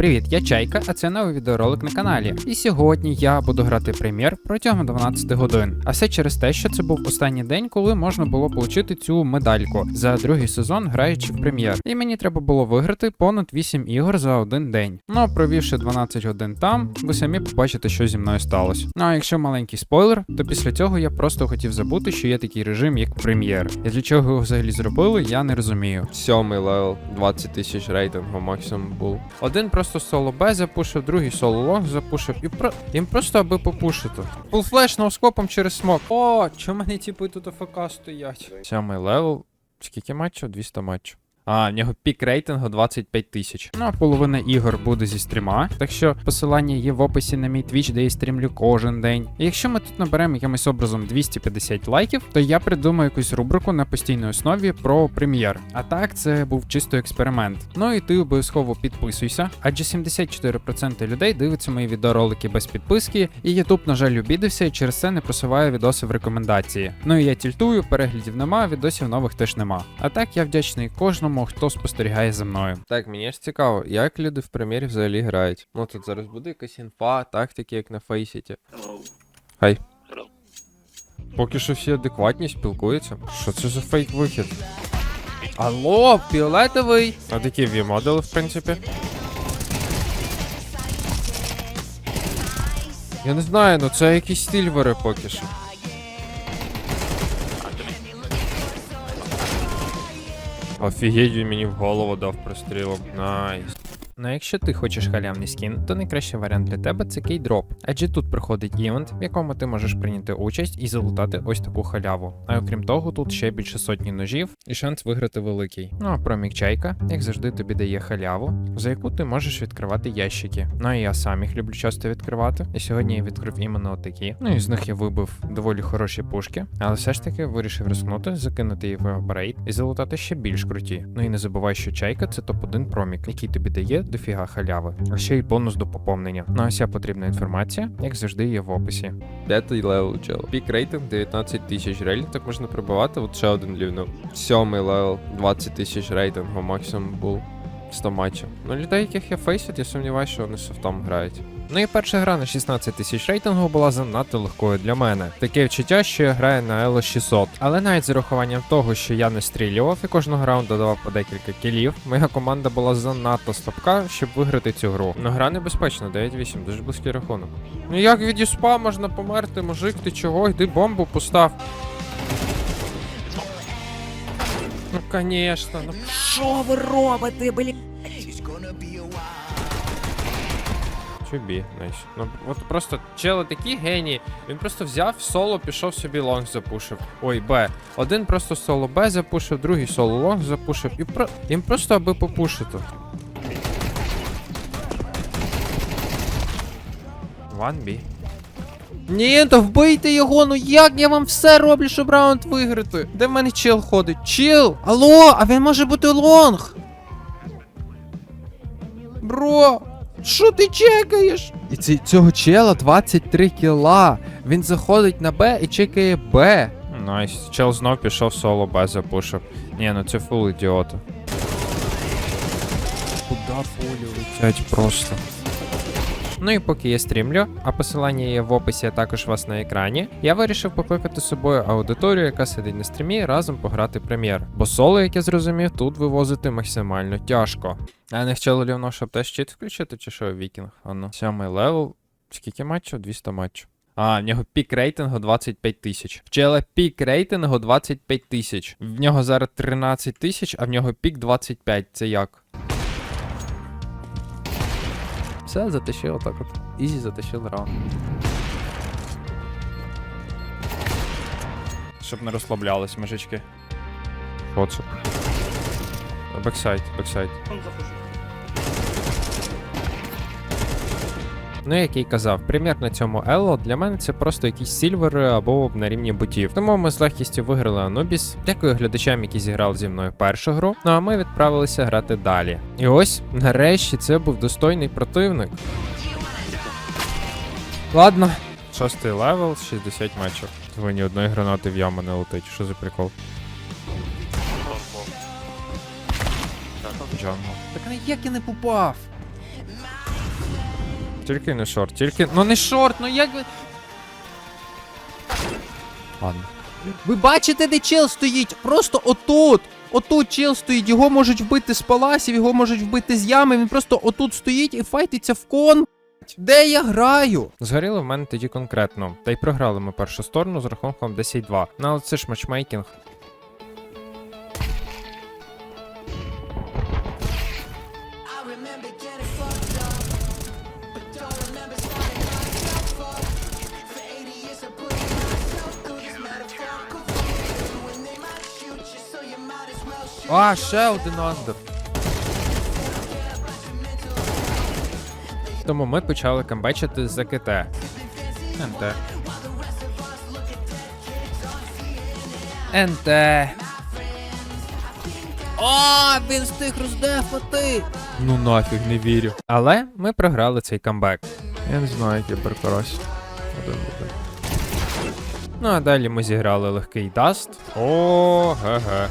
Привіт, я Чайка, а це новий відеоролик на каналі. І сьогодні я буду грати прем'єр протягом 12 годин. А все через те, що це був останній день, коли можна було отримати цю медальку за другий сезон, граючи в прем'єр. І мені треба було виграти понад 8 ігор за один день. Ну провівши 12 годин там, ви самі побачите, що зі мною сталося. Ну а якщо маленький спойлер, то після цього я просто хотів забути, що є такий режим, як прем'єр. І для чого його взагалі зробили, я не розумію. Сьомий левел, 20 тисяч рейтингу максимум був. Один просто соло Б запушив, другий соло лонг запушив. І про... їм просто аби попушити. Фул флеш ноускопом через смок. О, чому мене типу тут АФК стоять? Сьомий левел. Скільки матчів? 200 матчів. А, в нього пік рейтингу 25 тисяч. Ну, а половина ігор буде зі стріма. Так що посилання є в описі на мій твіч, де я стрімлю кожен день. І якщо ми тут наберемо якимось образом 250 лайків, то я придумаю якусь рубрику на постійній основі про прем'єр. А так, це був чисто експеримент. Ну і ти обов'язково підписуйся, адже 74% людей дивиться мої відеоролики без підписки, і YouTube, на жаль, обідався і через це не просуває відоси в рекомендації. Ну і я тільтую, переглядів нема, відосів нових теж нема. А так я вдячний кожному, хто спостерігає за мною. Так, мені ж цікаво, як люди в прем'єрі взагалі грають. Ну тут зараз буде якась інфа, тактики, як на фейсіті. Хай. Поки що всі адекватні спілкуються. Що це за фейк вихід? Алло, фіолетовий! А такі ві модели, в принципі. Я не знаю, ну це якісь стильвери поки що. Офігеть, він мені в голову дав прострілом. Найс. Ну а якщо ти хочеш халявний скін, то найкращий варіант для тебе це кейдроп. Адже тут проходить івент, в якому ти можеш прийняти участь і залутати ось таку халяву. А окрім того, тут ще більше сотні ножів і шанс виграти великий. Ну а промік чайка, як завжди, тобі дає халяву, за яку ти можеш відкривати ящики. Ну і я сам їх люблю часто відкривати. І сьогодні я відкрив іменно отакі. Ну і з них я вибив доволі хороші пушки, але все ж таки вирішив рискнути, закинути її в апгрейд і залутати ще більш круті. Ну і не забувай, що чайка це топ-1 промік, який тобі дає дофіга халяви, а ще й бонус до поповнення. Ну а вся потрібна інформація, як завжди, є в описі. П'ятий левел чел. Пік рейтинг 19 тисяч рейлів, так можна прибивати, от ще один лівнув. Сьомий левел, 20 тисяч рейтингу максимум був. 100 матчів. Ну, людей, яких я фейсить, я сумніваюся, що вони софтом грають. Ну і перша гра на 16 тисяч рейтингу була занадто легкою для мене. Таке відчуття, що я граю на Elo 600. Але навіть з урахуванням того, що я не стрілював і кожного раунду давав по декілька кілів, моя команда була занадто слабка, щоб виграти цю гру. Ну, гра небезпечна, 9-8, дуже близький рахунок. Ну як від юспа можна померти, мужик, ти чого? Йди бомбу постав. Ну, конечно, ну Що ви робите, блін? Чубі, найс. Ну от просто чели такі генії. Він просто взяв соло, пішов собі лонг запушив. Ой, Б. Один просто соло Б запушив, другий соло лонг запушив. І про. Їм просто аби попушити. One B. Ні, то вбийте його, ну як я вам все роблю, щоб раунд виграти? Де в мене чел ходить? Чел! Алло, а він може бути лонг! Бро! Що ти чекаєш? І ці, цього чела 23 кіла. Він заходить на Б і чекає Б. Найс. Чел знов пішов соло Б запушив. Ні, ну це фул ідіота. Куда фулі летять просто. Ну і поки я стрімлю, а посилання є в описі, а також у вас на екрані, я вирішив покликати з собою аудиторію, яка сидить на стрімі, разом пограти прем'єр. Бо соло, як я зрозумів, тут вивозити максимально тяжко. А не хотіли лівно, щоб теж чит включити, чи що, вікінг? Ану. Сьомий левел. Скільки матчів? 200 матчів. А, в нього пік рейтингу 25 тисяч. Вчела пік рейтингу 25 тисяч. В нього зараз 13 тисяч, а в нього пік 25. Це як? Все, затащив отак от. Ізі затащив раунд. Щоб не розслаблялись, мужички. Що це? Бексайд, бексайд. Ну, як я й казав, прем'єр на цьому Ело для мене це просто якісь сільвери або на рівні ботів. Тому ми з легкістю виграли Анубіс. Дякую глядачам, які зіграли зі мною першу гру. Ну а ми відправилися грати далі. І ось, нарешті, це був достойний противник. Ладно. Шостий левел, 60 матчів. Ви ні одної гранати в яму не летить. Що за прикол? Джангл. Так як я не попав? Тільки не шорт, тільки. Ну не шорт, ну як ви. Ладно. Ви бачите, де чел стоїть? Просто отут. Отут чел стоїть, його можуть вбити з паласів, його можуть вбити з ями. Він просто отут стоїть і файтиться в кон. Де я граю? Згоріли в мене тоді конкретно. Та й програли ми першу сторону з рахунком 10-2. Ну але це ж матчмейкінг. А, ще один андер. Тому ми почали камбечити з КТ. НТ. НТ. О, він встиг роздефати. Ну нафіг не вірю. Але ми програли цей камбек. Я не знаю, який перкорось. Один буде. Ну а далі ми зіграли легкий даст. О, ге-ге.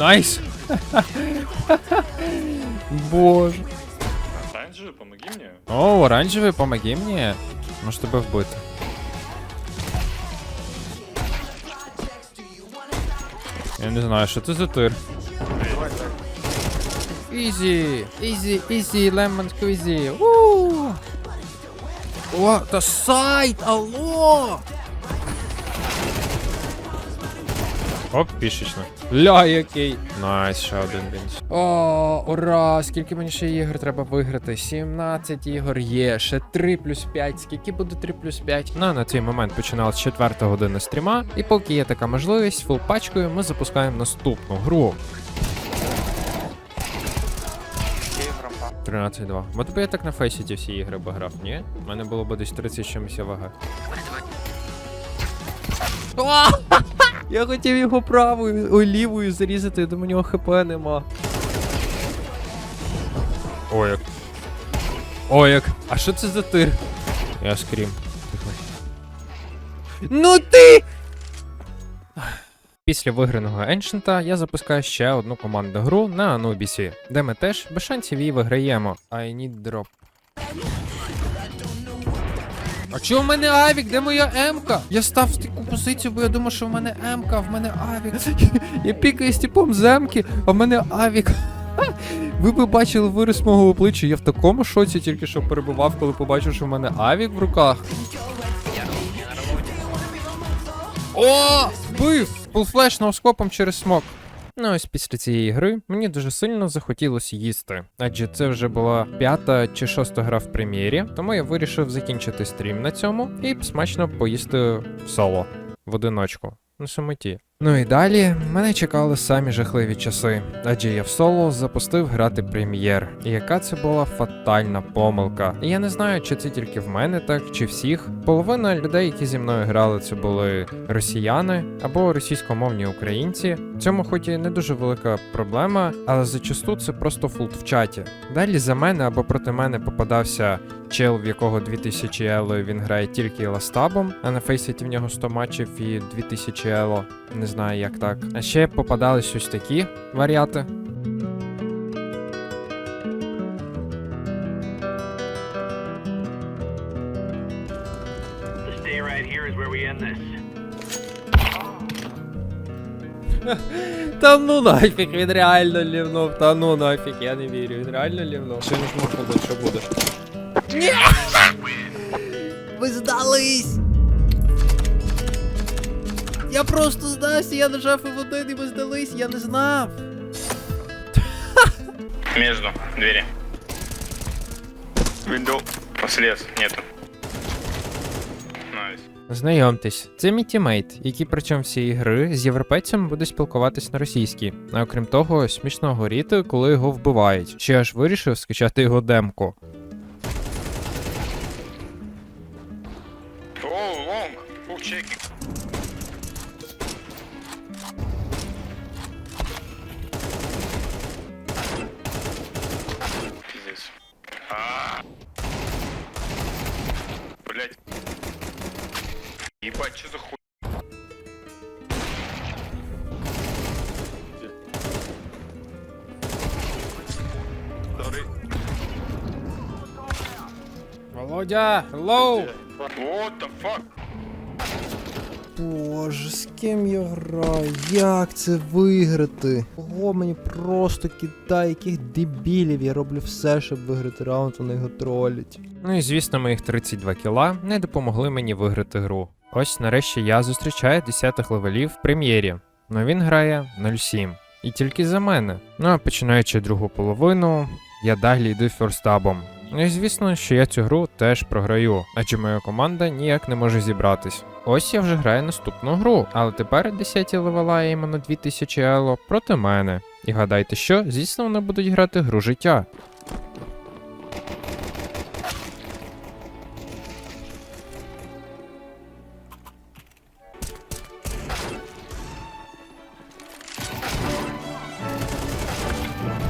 Найс! Боже. Оранжевый, помоги мне. О, оранжевий, помоги мені. Може тебе вбити. Я не знаю, що це за тир. Ізі, ізі, ізі, лемон сквізі. Уу! О, та сайт, алло! Оп, пішечно. Ля, який. Найс, ще один бінч. О, ура! Скільки мені ще ігор треба виграти? 17 ігор є, ще 3 плюс 5. Скільки буде 3 плюс 5? Ну, на цей момент починалась 4 година стріма. І поки є така можливість, фул пачкою ми запускаємо наступну гру. 13-2. От би я так на фейсіті всі ігри би грав, ні? У мене було б десь 30 чимось вага. Я хотів його правою, ой, лівою зарізати, думаю, нього хп нема. О, як. О, як. А що це за тир? Я скрім. Ну ти! Після виграного Еншента я запускаю ще одну командну гру на Анубісі, де ми теж без шансів її виграємо. I need drop. А чого в мене авік? Де моя М-ка? Я став в таку позицію, бо я думав, що в мене М-ка, а в мене авік. Я пікаю з типом з М-ки, а в мене авік. Ви б бачили вираз мого обличчя, я в такому шоці тільки що перебував, коли побачив, що в мене авік в руках. О! Бив! Фулфлеш ноускопом через смок. Ну ось після цієї гри мені дуже сильно захотілося їсти, адже це вже була п'ята чи шоста гра в прем'єрі, тому я вирішив закінчити стрім на цьому і смачно поїсти в соло в одиночку на самоті. Ну і далі мене чекали самі жахливі часи, адже я в соло запустив грати прем'єр. І яка це була фатальна помилка. І я не знаю, чи це тільки в мене так, чи всіх. Половина людей, які зі мною грали, це були росіяни або російськомовні українці. В цьому хоч і не дуже велика проблема, але зачасту це просто фулт в чаті. Далі за мене або проти мене попадався чел, в якого 2000 ело він грає тільки ластабом, а на фейсеті в нього 100 матчів і 2000 ело. Не знаю, як так. А ще попадались ось такі варіати. Та ну нафіг, він реально лівнув, та ну нафіг, я не вірю, він реально лівнув. Ще не жму що буде. Ні! Ви здались! Я просто здався, я нажав F1 і ви здались, я не знав. Между. Двери. Виндоу. Слез. Нету. Найс. Знайомтесь, це мій тімейт, який причому всієї гри з європейцем буде спілкуватись на російській. А окрім того, смішно горіти, коли його вбивають. Ще аж вирішив скачати його демку. блядь. Ебать, что за хуй? Володя, hello! What the fuck? Боже, з ким я граю? Як це виграти? Ого, мені просто кидай, яких дебілів. Я роблю все, щоб виграти раунд, вони його тролять. Ну і звісно, моїх 32 кіла не допомогли мені виграти гру. Ось нарешті я зустрічаю 10 левелів в прем'єрі. Ну він грає 0-7. І тільки за мене. Ну а починаючи другу половину, я далі йду ферстабом. Ну і звісно, що я цю гру теж програю, адже моя команда ніяк не може зібратись. Ось я вже граю наступну гру, але тепер 10 левела я іменно 2000 ело проти мене. І гадайте що, звісно, вони будуть грати гру життя.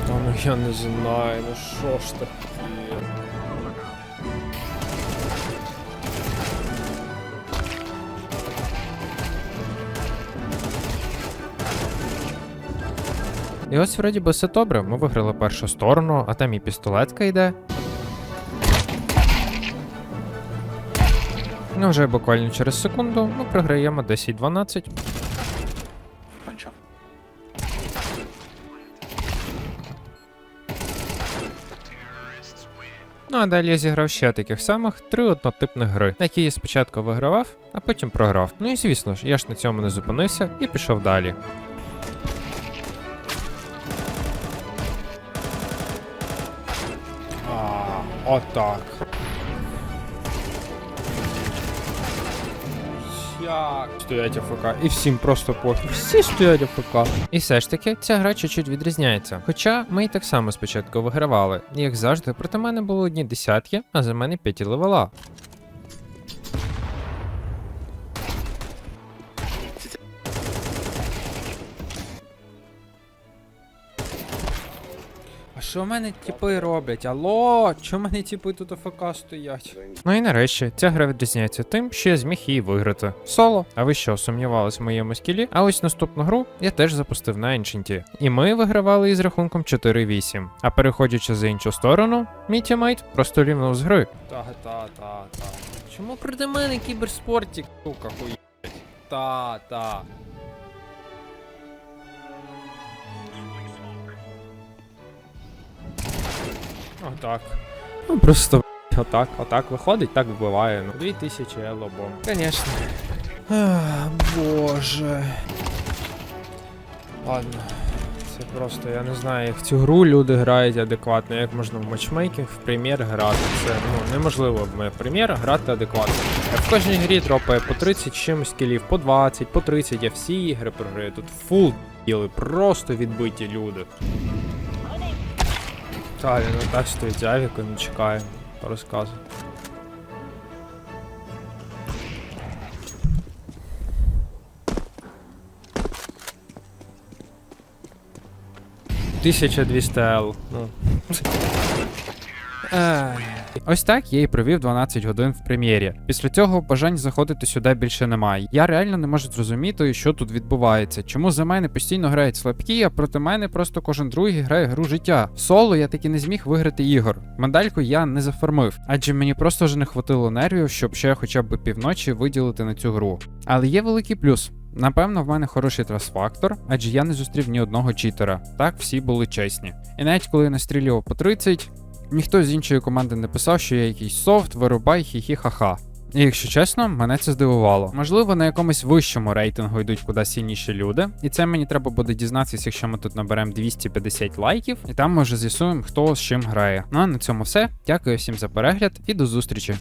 Ну я не знаю, ну що ж таке? І ось вроді би все добре, ми виграли першу сторону, а там і пістолетка йде. Ну, вже буквально через секунду ми програємо 10-12. Ну а далі я зіграв ще таких самих три однотипних гри, які я спочатку вигравав, а потім програв. Ну і звісно ж, я ж на цьому не зупинився і пішов далі. Отак. Стоять АФК. І всім просто пофіг. Всі стоять АФК. І все ж таки, ця гра чуть-чуть відрізняється. Хоча ми й так само спочатку вигравали. Як завжди, проти мене було одні десятки, а за мене п'яті левела. Що в мене тіпи роблять? Алло, чому в мене тіпи тут АФК стоять? Ну і нарешті, ця гра відрізняється тим, що я зміг її виграти. Соло. А ви що, сумнівались в моєму скілі? А ось наступну гру я теж запустив на Ancient. І ми вигравали із рахунком 4-8. А переходячи за іншу сторону, мій тімейт просто рівнув з гри. Та, та, та, та. Чому проти мене кіберспортик, сука, хуй? Та, Отак. Ну просто отак, отак виходить, так вбиває. Ну, 2000 елобом. Конечно. Ах, Боже. Ладно. Це просто, я не знаю, як цю гру люди грають адекватно, як можна в матчмейкінг, в прем'єр грати. Це ну, неможливо в прем'єр грати адекватно. Я в кожній грі дропає по 30 чимось кілів, по 20, по 30, я всі ігри програю. Тут фул діли, просто відбиті люди. Та, він отак стоїть авіко, не чекає по розказу. Тисяча 200 Л. Ну. Ай. Ось так я і провів 12 годин в прем'єрі. Після цього бажань заходити сюди більше немає. Я реально не можу зрозуміти, що тут відбувається. Чому за мене постійно грають слабкі, а проти мене просто кожен другий грає гру життя. В Соло я таки не зміг виграти ігор. Медальку я не зафармив, адже мені просто вже не хватило нервів, щоб ще хоча б півночі виділити на цю гру. Але є великий плюс. Напевно, в мене хороший трас-фактор, адже я не зустрів ні одного читера. Так всі були чесні. І навіть коли я настрілював по 30, ніхто з іншої команди не писав, що я якийсь софт, вирубай, хі-хі, ха-ха. І якщо чесно, мене це здивувало. Можливо, на якомусь вищому рейтингу йдуть куди сильніші люди, і це мені треба буде дізнатися, якщо ми тут наберемо 250 лайків, і там ми вже з'ясуємо, хто з чим грає. Ну а на цьому все. Дякую всім за перегляд і до зустрічі.